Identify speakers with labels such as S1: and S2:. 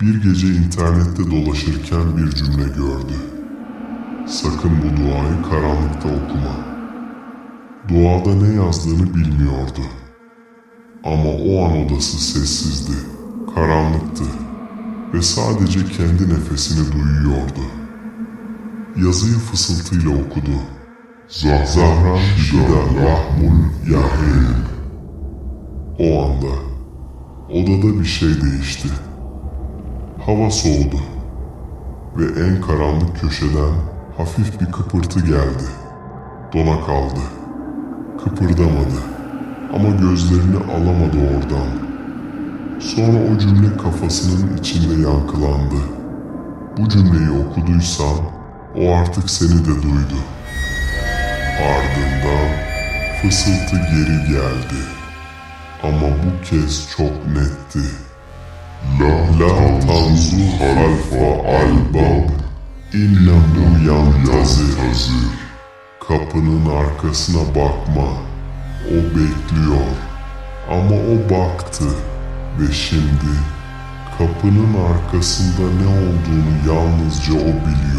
S1: Bir gece internette dolaşırken bir cümle gördü. Sakın bu duayı karanlıkta okuma. Duada ne yazdığını bilmiyordu. Ama o an odası sessizdi, karanlıktı ve sadece kendi nefesini duyuyordu. Yazıyı fısıltıyla okudu. Zah Zahran Şida Rahmul Yahin. O anda odada bir şey değişti. Hava soğudu ve en karanlık köşeden hafif bir kıpırtı geldi. Dona kaldı. Kıpırdamadı ama gözlerini alamadı oradan. Sonra o cümle kafasının içinde yankılandı. Bu cümleyi okuduysan o artık seni de duydu. Ardından fısıltı geri geldi. Ama bu kez çok netti. La, tanzu halfa albab innehu yantazir. Kapının arkasına bakma. O bekliyor. Ama o baktı ve şimdi kapının arkasında ne olduğunu yalnızca o biliyor.